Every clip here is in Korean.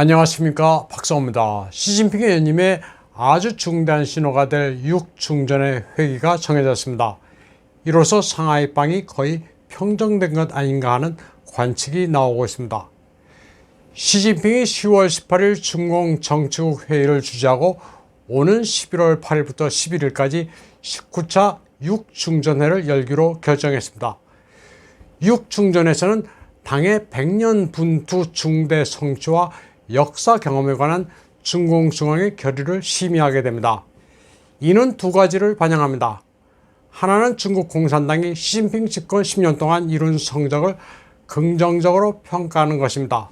안녕하십니까 박사입니다. 시진핑 의원님의 아주 중대한 신호가 될 6중전의 회기가 정해졌습니다. 이로써 상하이 빵이 거의 평정된 것 아닌가 하는 관측이 나오고 있습니다. 시진핑이 10월 18일 중공 정치국 회의를 주재하고 오는 11월 8일부터 11일까지 19차 6중전회를 열기로 결정했습니다. 6중전에서는 당의 100년 분투 중대 성취와 역사 경험에 관한 중공중앙의 결의를 심의하게 됩니다. 이는 두 가지를 반영합니다. 하나는 중국 공산당이 시진핑 집권 10년 동안 이룬 성적을 긍정적으로 평가하는 것입니다.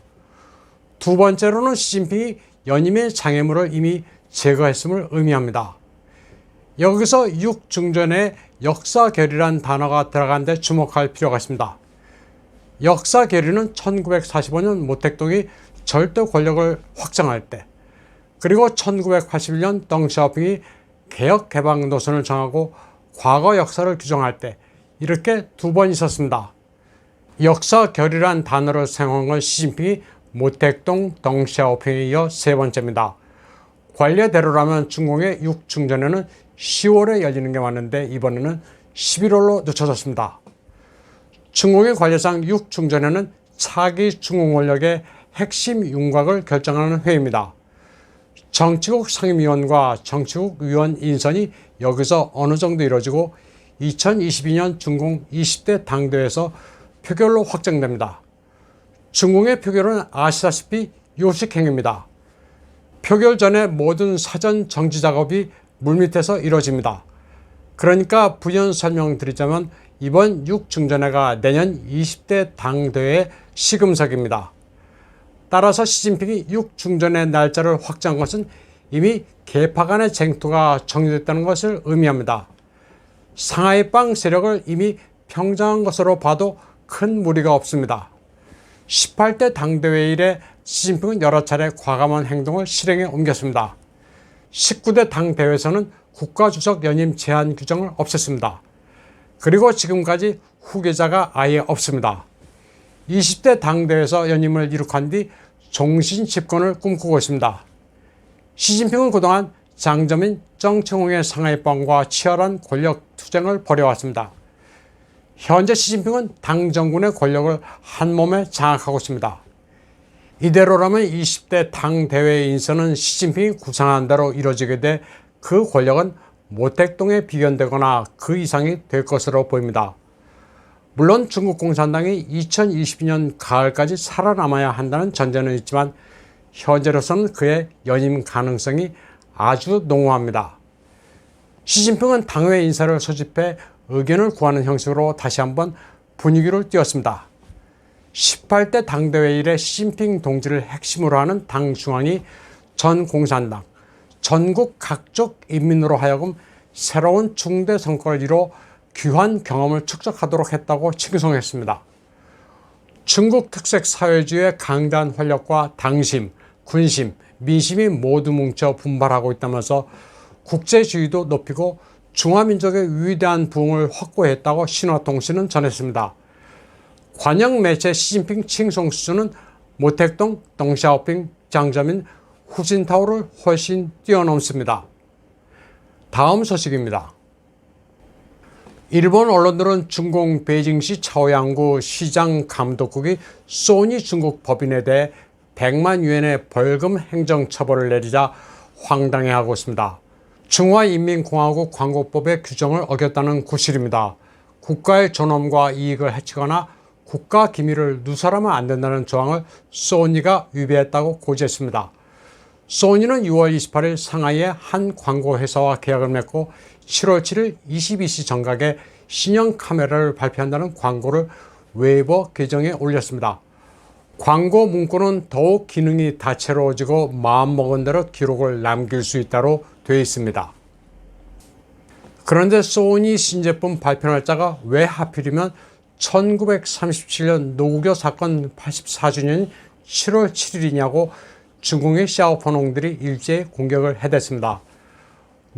두 번째로는 시진핑이 연임의 장애물을 이미 제거했음을 의미합니다. 여기서 6중전에 역사 결의란 단어가 들어간 데 주목할 필요가 있습니다. 역사 결의는 1945년 모택동이 절대 권력을 확장할 때 그리고 1981년 덩샤오핑이 개혁 개방 노선을 정하고 과거 역사를 규정할 때 이렇게 두 번 있었습니다. 역사 결의란 단어를 사용한 건 시진핑이 모택동 덩샤오핑에 이어 세 번째입니다. 관례대로라면 중공의 6중전에는 10월에 열리는 게 맞는데 이번에는 11월로 늦춰졌습니다. 중공의 관례상 6중전에는 차기 중공 권력의 핵심 윤곽을 결정하는 회의입니다. 정치국 상임위원과 정치국 위원 인선이 여기서 어느 정도 이루어지고 2022년 중공 20대 당대에서 표결로 확정됩니다. 중공의 표결은 아시다시피 요식행위입니다. 표결 전에 모든 사전 정지 작업이 물밑에서 이루어집니다. 그러니까 부연 설명드리자면 이번 6중전회가 내년 20대 당대회 시금석입니다. 따라서 시진핑이 6중전의 날짜를 확정한 것은 이미 개파 간의 쟁투가 정리됐다는 것을 의미합니다. 상하이 빵 세력을 이미 평정한 것으로 봐도 큰 무리가 없습니다. 18대 당대회 이래 시진핑은 여러 차례 과감한 행동을 실행에 옮겼습니다. 19대 당대회에서는 국가주석 연임 제한 규정을 없앴습니다. 그리고 지금까지 후계자가 아예 없습니다. 20대 당대에서 연임을 이룩한 뒤 종신 집권을 꿈꾸고 있습니다. 시진핑은 그동안 장점인 정청홍의 상하이빵과 치열한 권력 투쟁을 벌여왔습니다. 현재 시진핑은 당 정군의 권력을 한 몸에 장악하고 있습니다. 이대로라면 20대 당 대회 인선은 시진핑이 구상한 대로 이뤄지게 돼 그 권력은 모택동에 비견되거나 그 이상이 될 것으로 보입니다. 물론 중국 공산당이 2022년 가을까지 살아남아야 한다는 전제는 있지만 현재로서는 그의 연임 가능성이 아주 농후합니다. 시진핑은 당회 인사를 소집해 의견을 구하는 형식으로 다시 한번 분위기를 띄웠습니다. 18대 당대회 이래 시진핑 동지를 핵심으로 하는 당 중앙이 전 공산당, 전국 각족 인민으로 하여금 새로운 중대 성과를 이뤄 귀한 경험을 축적하도록 했다고 칭송했습니다. 중국 특색 사회주의의 강단 활력과 당심, 군심, 민심이 모두 뭉쳐 분발하고 있다면서 국제주의도 높이고 중화민족의 위대한 부흥을 확고했다고 신화통신은 전했습니다. 관영 매체 시진핑 칭송 수준은 모택동, 덩샤오핑, 장점인 후진타오를 훨씬 뛰어넘습니다. 다음 소식입니다. 일본 언론들은 중공 베이징시 차오양구 시장 감독국이 소니 중국 법인에 대해 100만 유엔의 벌금 행정 처벌을 내리자 황당해하고 있습니다. 중화인민공화국 광고법의 규정을 어겼다는 구실입니다. 국가의 존엄과 이익을 해치거나 국가 기밀을 누설하면 안 된다는 조항을 소니가 위배했다고 고지했습니다. 소니는 6월 28일 상하이의 한 광고 회사와 계약을 맺고 7월 7일 22시 정각에 신형 카메라를 발표한다는 광고를 웨이버 계정에 올렸습니다. 광고 문구는 더욱 기능이 다채로워지고 마음먹은 대로 기록을 남길 수 있다로 되어 있습니다. 그런데 소니 신제품 발표 날짜가 왜 하필이면 1937년 노구교 사건 84주년 7월 7일이냐고 중공의 샤오퍼농들이 일제히 공격을 해댔습니다.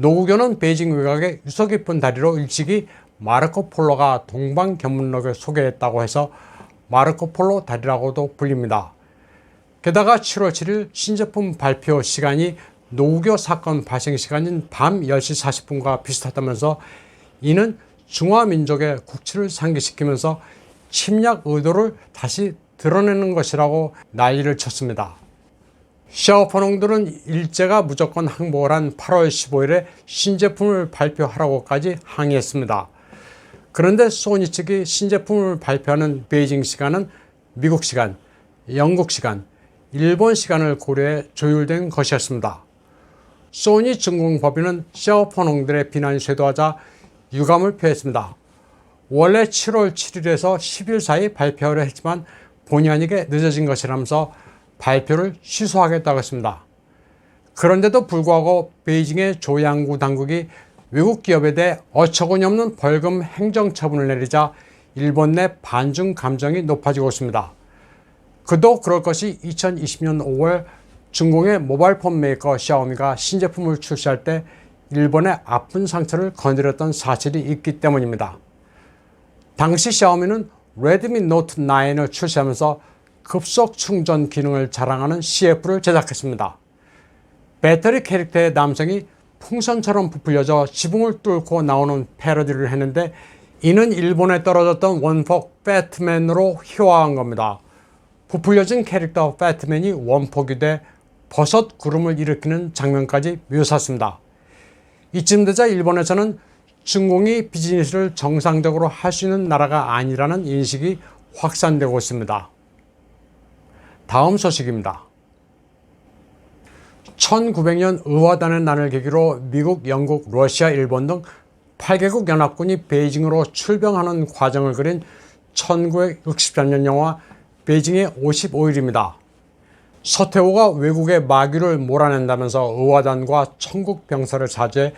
노구교는 베이징 외곽의 유서 깊은 다리로 일찍이 마르코 폴로가 동방 견문록에 소개했다고 해서 마르코 폴로 다리라고도 불립니다. 게다가 7월 7일 신제품 발표 시간이 노후교 사건 발생 시간인 밤 10시 40분과 비슷하다면서 이는 중화민족의 국치를 상기시키면서 침략 의도를 다시 드러내는 것이라고 난리를 쳤습니다. 샤오퍼농들은 일제가 무조건 항복을 한 8월 15일에 신제품을 발표하라고까지 항의했습니다. 그런데 소니 측이 신제품을 발표하는 베이징 시간은 미국 시간, 영국 시간, 일본 시간을 고려해 조율된 것이었습니다. 소니 증공법인은 샤오퍼농들의 비난이 쇄도하자 유감을 표했습니다. 원래 7월 7일에서 10일 사이 발표를 했지만 본의 아니게 늦어진 것이라면서 발표를 취소하겠다고 했습니다. 그런데도 불구하고 베이징의 조양구 당국이 외국 기업에 대해 어처구니 없는 벌금 행정 처분을 내리자 일본 내 반중 감정이 높아지고 있습니다. 그도 그럴 것이 2020년 5월 중공의 모바일폰 메이커 샤오미가 신제품을 출시할 때 일본의 아픈 상처를 건드렸던 사실이 있기 때문입니다. 당시 샤오미는 레드미 노트 9을 출시하면서 급속 충전 기능을 자랑하는 CF를 제작했습니다. 배터리 캐릭터의 남성이 풍선처럼 부풀려져 지붕을 뚫고 나오는 패러디를 했는데 이는 일본에 떨어졌던 원폭 배트맨으로 희화한 겁니다. 부풀려진 캐릭터 배트맨이 원폭이 돼 버섯 구름을 일으키는 장면까지 묘사했습니다. 이쯤 되자 일본에서는 중공이 비즈니스를 정상적으로 할 수 있는 나라가 아니라는 인식이 확산되고 있습니다. 다음 소식입니다. 1900년 의화단의 난을 계기로 미국, 영국, 러시아, 일본 등 8개국 연합군이 베이징으로 출병하는 과정을 그린 1963년 영화 베이징의 55일입니다. 서태후가 외국의 마귀를 몰아낸다면서 의화단과 천국 병사를 사죄해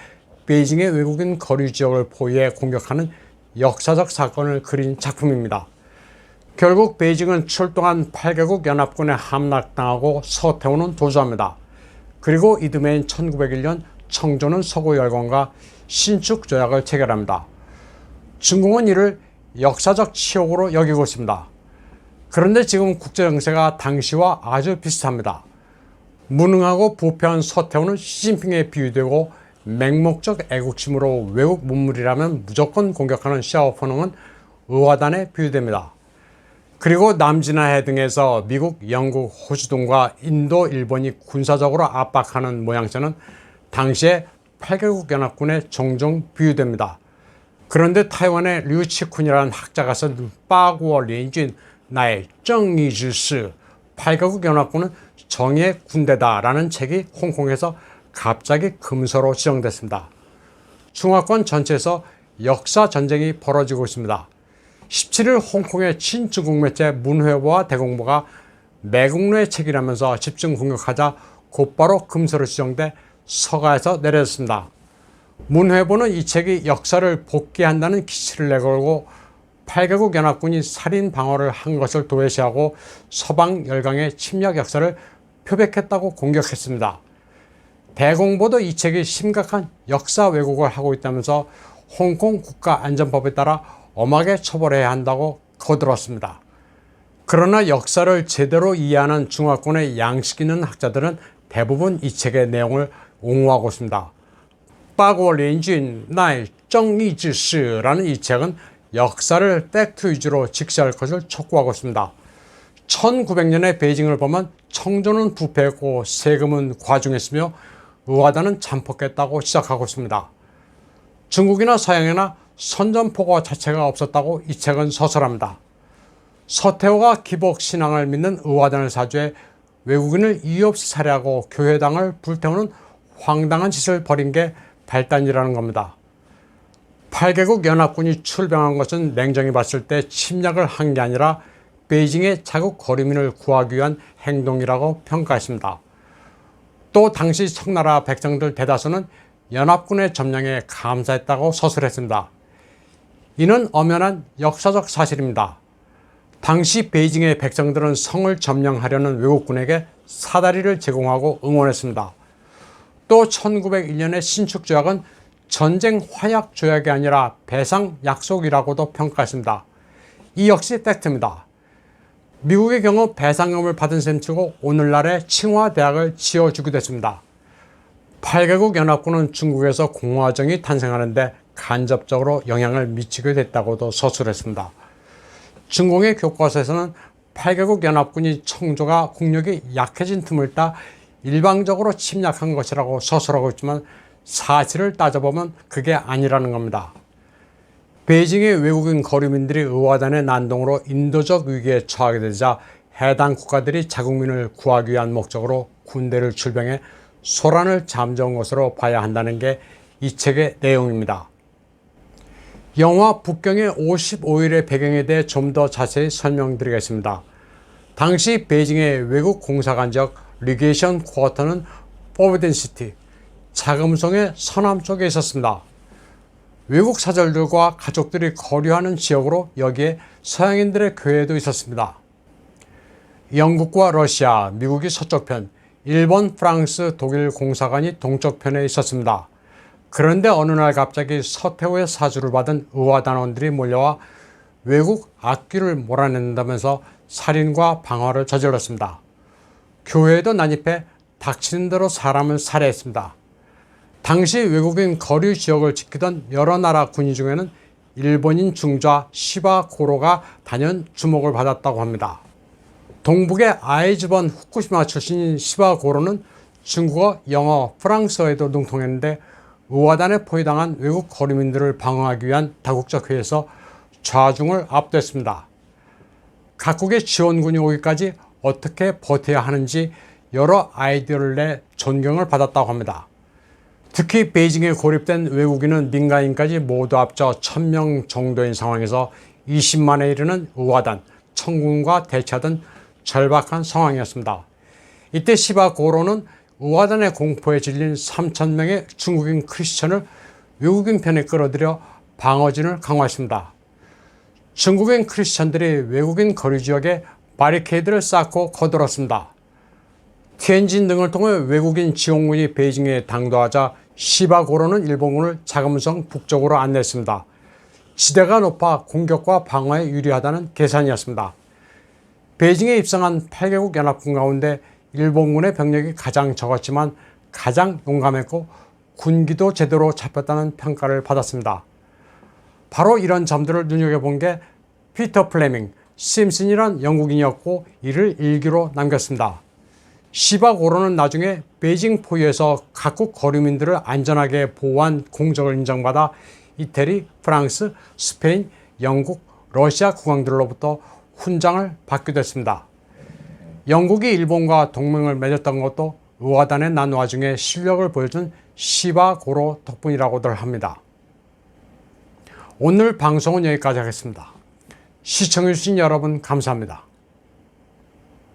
베이징의 외국인 거리 지역을 포위해 공격하는 역사적 사건을 그린 작품입니다. 결국 베이징은 출동한 8개국 연합군에 함락당하고 서태후는 도주합니다. 그리고 이듬해인 1901년 청조는 서구 열강과 신축 조약을 체결합니다. 중공은 이를 역사적 치욕으로 여기고 있습니다. 그런데 지금 국제 정세가 당시와 아주 비슷합니다. 무능하고 부패한 서태후는 시진핑에 비유되고 맹목적 애국심으로 외국 문물이라면 무조건 공격하는 샤오퍼농은 의화단에 비유됩니다. 그리고 남진아해 등에서 미국, 영국, 호주 등과 인도, 일본이 군사적으로 압박하는 모양새는 당시에 8개국 연합군에 종종 비유됩니다. 그런데 타이완의 류치쿤이라는 학자가 쓴 빠구어 린진 나의 정의지스 8개국 연합군은 정의의 군대다라는 책이 홍콩에서 갑자기 금서로 지정됐습니다. 중화권 전체에서 역사 전쟁이 벌어지고 있습니다. 17일 홍콩의 친중국 매체 문회보와 대공보가 매국노의 책이라면서 집중 공격하자 곧바로 금서로 지정돼 서가에서 내려졌습니다. 문회보는 이 책이 역사를 복귀한다는 기치를 내걸고 8개국 연합군이 살인 방어를 한 것을 도외시하고 서방 열강의 침략 역사를 표백했다고 공격했습니다. 대공보도 이 책이 심각한 역사 왜곡을 하고 있다면서 홍콩 국가안전법에 따라 엄하게 처벌해야 한다고 거들었습니다. 그러나 역사를 제대로 이해하는 중화권의 양식 있는 학자들은 대부분 이 책의 내용을 옹호하고 있습니다. 빠고린진 나의 정의지스라는 이 책은 역사를 팩트 위주로 직시할 것을 촉구하고 있습니다. 1900년의 베이징을 보면 청조는 부패했고 세금은 과중했으며 의화단은 잠폭했다고 시작하고 있습니다. 중국이나 서양이나 선전포고 자체가 없었다고 이 책은 서술합니다. 서태후가 기복 신앙을 믿는 의화단을 사주해 외국인을 이유 없이 살해하고 교회당을 불태우는 황당한 짓을 벌인 게 발단이라는 겁니다. 8개국 연합군이 출병한 것은 냉정히 봤을 때 침략을 한 게 아니라 베이징의 자국 거리민을 구하기 위한 행동이라고 평가했습니다. 또 당시 청나라 백성들 대다수는 연합군의 점령에 감사했다고 서술했습니다. 이는 엄연한 역사적 사실입니다. 당시 베이징의 백성들은 성을 점령하려는 외국군에게 사다리를 제공하고 응원했습니다. 또 1901년의 신축조약은 전쟁 화약 조약이 아니라 배상 약속이라고도 평가했습니다. 이 역시 팩트입니다. 미국의 경우 배상금을 받은 셈치고 오늘날의 칭화대학을 지어주기도 했습니다. 8개국 연합군은 중국에서 공화정이 탄생하는데 간접적으로 영향을 미치게 됐다고도 서술했습니다. 중공의 교과서에서는 8개국 연합군이 청조가 국력이 약해진 틈을 따 일방적으로 침략한 것이라고 서술하고 있지만 사실을 따져보면 그게 아니라는 겁니다. 베이징의 외국인 거류민들이 의화단의 난동으로 인도적 위기에 처하게 되자 해당 국가들이 자국민을 구하기 위한 목적으로 군대를 출병해 소란을 잠재운 것으로 봐야 한다는 게 이 책의 내용입니다. 영화 북경의 55일의 배경에 대해 좀 더 자세히 설명드리겠습니다. 당시 베이징의 외국 공사관적 리게이션 쿼터는 포비덴시티, 자금성의 서남 쪽에 있었습니다. 외국 사절들과 가족들이 거류하는 지역으로 여기에 서양인들의 교회도 있었습니다. 영국과 러시아, 미국이 서쪽편, 일본, 프랑스, 독일 공사관이 동쪽편에 있었습니다. 그런데 어느 날 갑자기 서태후의 사주를 받은 의화단원들이 몰려와 외국 악귀를 몰아낸다면서 살인과 방화를 저질렀습니다. 교회에도 난입해 닥치는 대로 사람을 살해했습니다. 당시 외국인 거류 지역을 지키던 여러 나라 군인 중에는 일본인 중좌 시바 고로가 단연 주목을 받았다고 합니다. 동북의 아이즈번 후쿠시마 출신인 시바 고로는 중국어, 영어, 프랑스어에도 능통했는데 의화단에 포위당한 외국 거류민들을 방어하기 위한 다국적 회의에서 좌중을 압도했습니다. 각국의 지원군이 오기까지 어떻게 버텨야 하는지 여러 아이디어를 내 존경을 받았다고 합니다. 특히 베이징에 고립된 외국인은 민간인까지 모두 합쳐 1000명 정도인 상황에서 20만에 이르는 의화단, 청군과 대치하던 절박한 상황이었습니다. 이때 시바 고로는 의화단의 공포에 질린 3천명의 중국인 크리스천을 외국인 편에 끌어들여 방어진을 강화했습니다. 중국인 크리스천들이 외국인 거리 지역에 바리케이드를 쌓고 거들었습니다. 티엔진 등을 통해 외국인 지원군이 베이징에 당도하자 시바고로는 일본군을 자금성 북쪽으로 안냈습니다. 지대가 높아 공격과 방어에 유리하다는 계산이었습니다. 베이징에 입성한 8개국 연합군 가운데 일본군의 병력이 가장 적었지만 가장 용감했고 군기도 제대로 잡혔다는 평가를 받았습니다. 바로 이런 점들을 눈여겨본 게 피터 플레밍, 심슨이란 영국인이었고 이를 일기로 남겼습니다. 시바고로는 나중에 베이징 포유에서 각국 거류민들을 안전하게 보호한 공적을 인정받아 이태리, 프랑스, 스페인, 영국, 러시아 국왕들로부터 훈장을 받기도 했습니다. 영국이 일본과 동맹을 맺었던 것도 의화단의 난 와중에 실력을 보여준 시바고로 덕분이라고들 합니다. 오늘 방송은 여기까지 하겠습니다. 시청해주신 여러분 감사합니다.